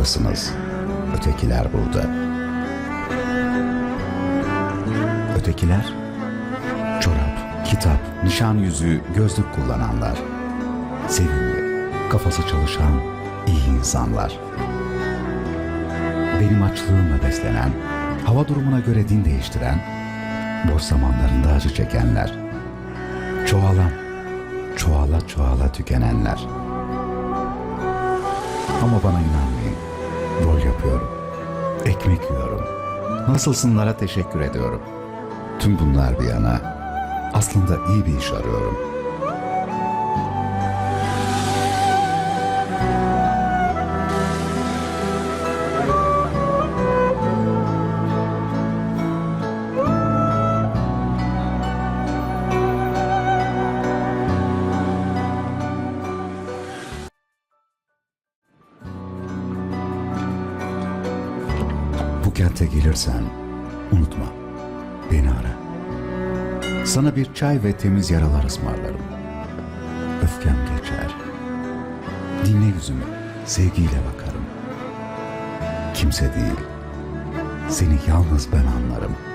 buradasınız. Ötekiler burada. Ötekiler? Çorap, kitap, nişan yüzüğü, gözlük kullananlar. Sevimli, kafası çalışan iyi insanlar. Benim açlığımla beslenen, hava durumuna göre din değiştiren, boş zamanlarında acı çekenler. Çoğalan, çoğala çoğala tükenenler. Ama bana inanmayın. Rol yapıyorum. Ekmek yiyorum. Nasılsınlara teşekkür ediyorum. Tüm bunlar bir yana aslında iyi bir iş arıyorum. Bu kente gelirsen unutma. Beni ara. Sana bir çay ve temiz yaralar ısmarlarım. Öfkem geçer. Dinle yüzümü. Sevgiyle bakarım. Kimse değil. Seni yalnız ben anlarım.